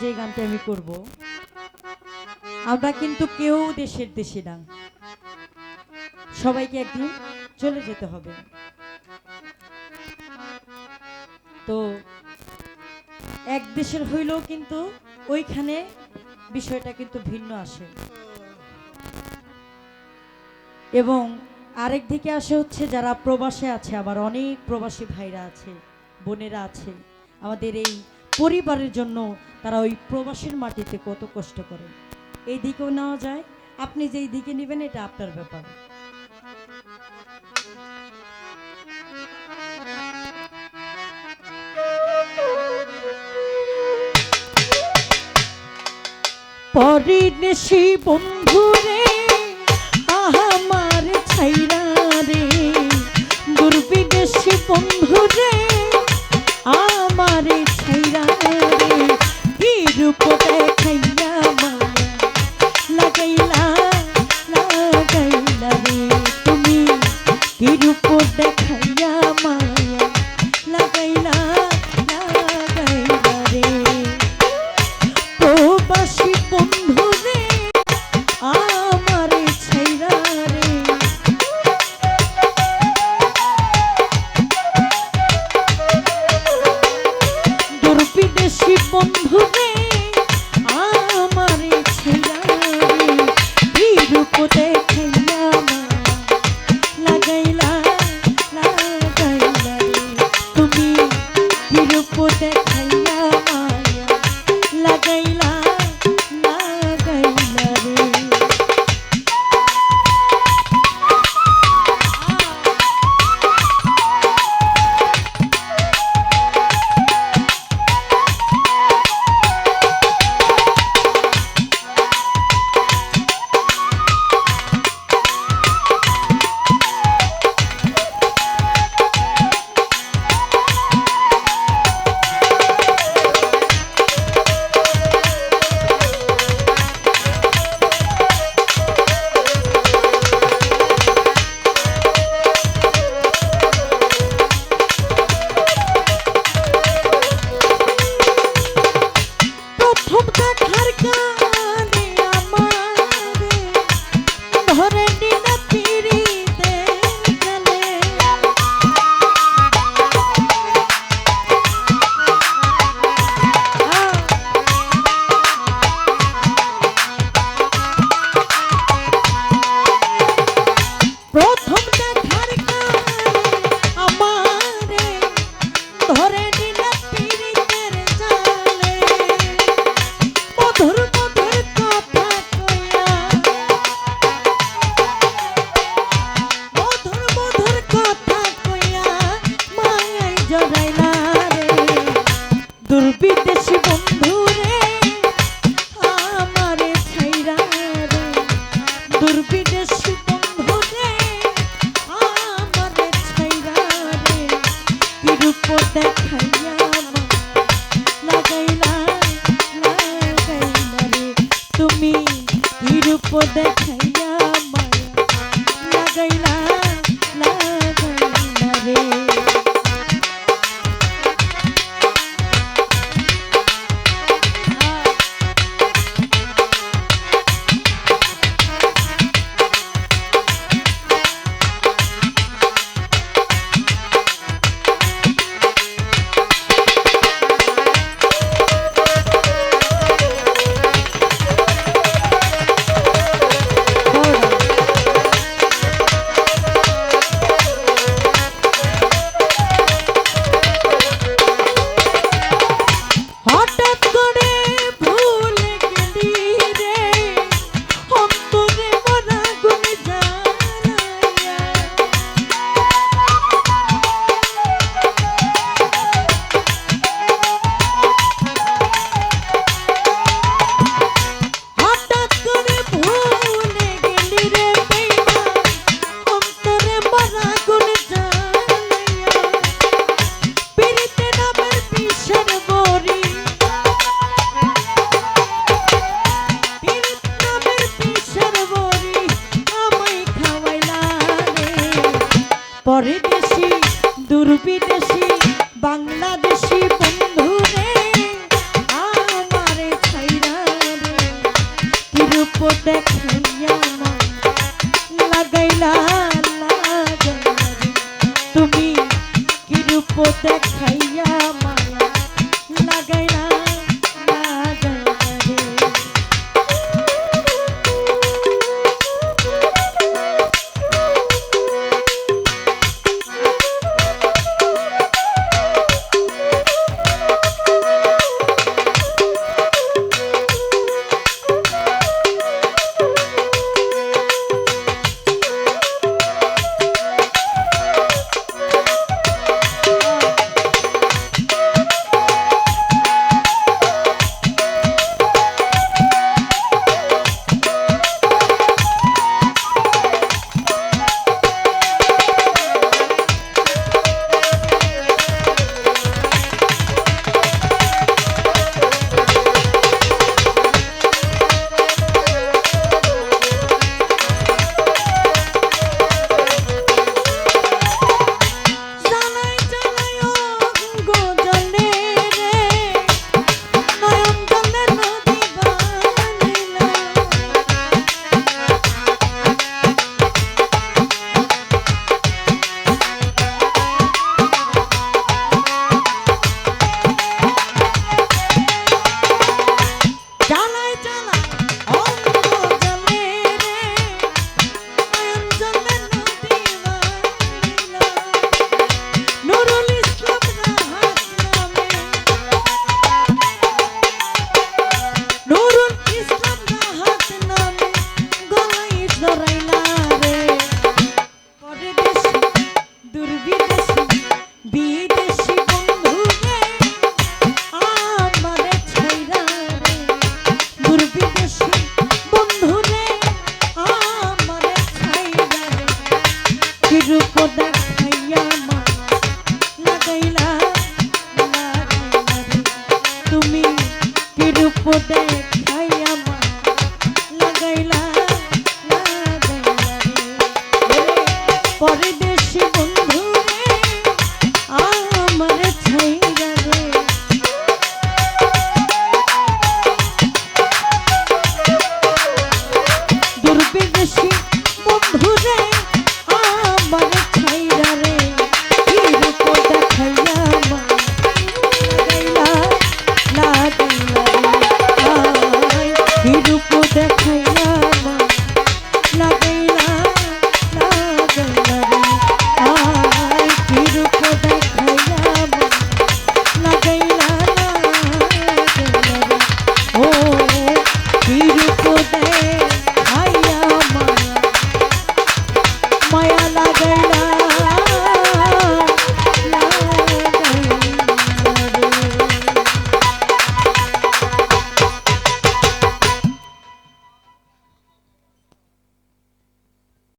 যে গানটা আমি করব, আমরা কিন্তু কেউ দেশের দেশে না। সবাইকে একদিন চলে যেতে হবে। তো এক দেশের হইলেও কিন্তু ওইখানে বিষয়টা কিন্তু ভিন্ন আসে। এবং আরেক দিকে আসে হচ্ছে যারা প্রবাসে আছে, আবার অনেক প্রবাসী ভাইরা আছে, বোনেরা আছে, আমাদের এই পরিবারের জন্য তারা ওই প্রবাসীর মাটিতে কত কষ্ট করে। এই দিকেও নেওয়া যায়, আপনি যেই দিকে নেবেন এটা আপনার ব্যাপার। পরিদেশি বন্ধুরে আহামার ছাইরা রে। দুর্বিদেশি বন্ধুরে আমার ছাইরা Okay. করতে না me vestir